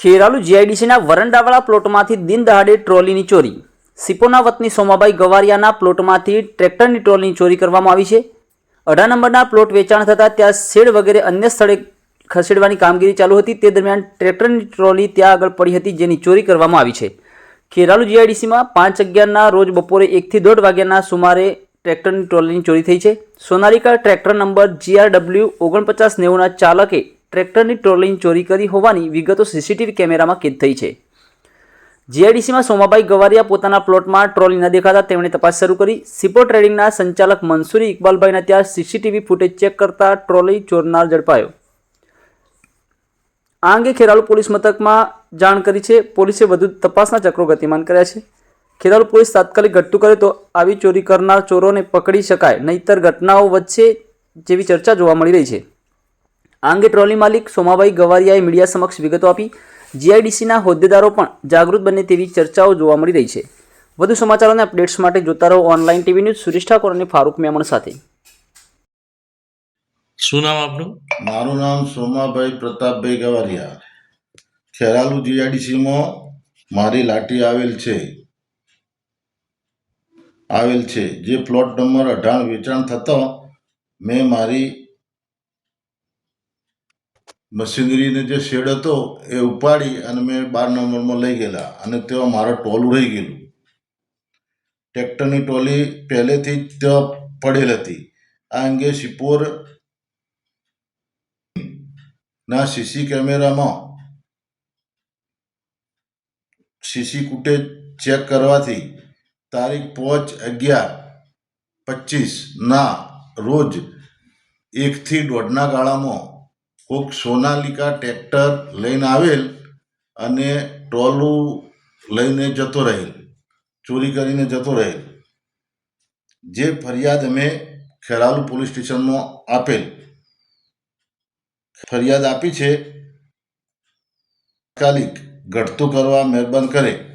ખેરાલુ જીઆઈડીસીના વરંડાવાળા પ્લોટમાંથી દિન દહાડે ટ્રોલીની ચોરી. સિપોના વતની સોમાબાઈ ગવારિયાના પ્લોટમાંથી ટ્રેક્ટરની ટ્રોલીની ચોરી કરવામાં આવી છે. અઢાર નંબરના પ્લોટ વેચાણ થતાં ત્યાં શેડ વગેરે અન્ય સ્થળે ખસેડવાની કામગીરી ચાલુ હતી. તે દરમિયાન ટ્રેક્ટરની ટ્રોલી ત્યાં આગળ પડી હતી જેની ચોરી કરવામાં આવી છે. ખેરાલુ જીઆઈડીસીમાં પાંચ અગિયારના રોજ બપોરે એકથી દોઢ વાગ્યાના સુમારે ટ્રેક્ટરની ટ્રોલીની ચોરી થઈ છે. સોનાલિકા ટ્રેક્ટર નંબર જીઆરડબલ્યુ ઓગણપચાસ નેવુંના ચાલકે ટ્રેક્ટરની ટ્રોલિંગ ચોરી કરી હોવાની વિગતો સીસીટીવી કેમેરામાં કેદ થઈ છે. જીઆઈડીસીમાં સોમાભાઈ ગવારિયા પોતાના પ્લોટમાં ટ્રોલી ન દેખાતા તેમણે તપાસ શરૂ કરી. સિપો ટ્રેડિંગના સંચાલક મનસુરી ઇકબાલભાઈના ત્યાં સીસીટીવી ફૂટેજ ચેક કરતા ટ્રોલી ચોરનાર ઝડપાયો. આ અંગે ખેરાલુ પોલીસ મથકમાં જાણ કરી છે. પોલીસે વધુ તપાસના ચક્રો ગતિમાન કર્યા છે. ખેરાલુ પોલીસ તાત્કાલિક ઘટતું કરે તો આવી ચોરી કરનાર ચોરોને પકડી શકાય. નહીતર ઘટનાઓ વચ્ચે જેવી ચર્ચા જોવા મળી રહી છે. આ અંગે ટ્રોલી માલિક સોમાભાઈ ગવારિયાએ મીડિયા સમક્ષ વિગતો આપી. જીઆઈડીસીના હોદ્દેદારો પણ જાગૃત બને તેવી ચર્ચાઓ જોવા મળી રહી છે. વધુ સમાચારોના અપડેટ્સ માટે જોતા રહો online TV news Suresh Thakor અને ફારૂક મેમણ સાથે. શું નામ આપનું? મારું નામ સોમાભાઈ પ્રતાપભાઈ ગવારિયા. ખેરાલુ જીઆઈડીસીમાં મારી લાટી આવેલ છે. આવેલ છે. જે પ્લોટ નંબર અઢાર વેચાણ થતો મેં મારી મશીનરીનો જે શેડ હતો એ ઉપાડી અને મેં બાર નંબરમાં લઈ ગયેલા અને તેમાં મારો ટોલું રહી ગયેલું. ટ્રેક્ટરની ટોલી પહેલેથી જ ત્યાં પડેલ હતી. આ અંગે સિપોર ના સીસી કેમેરામાં સીસી ફૂટેજ ચેક કરવાથી તારીખ પાંચ અગિયાર પચીસ ના રોજ એકથી દોઢના ગાળામાં કોઈક સોનાલિકા ટ્રેક્ટર લઈને આવેલ અને ટોલું લઈને જતો રહેલ, ચોરી કરીને જતો રહેલ. જે ફરિયાદ અમે ખેરાલુ પોલીસ સ્ટેશનમાં આપેલ. ફરિયાદ આપી છે. તાત્કાલિક ઘટતું કરવા મહેરબાન કરે.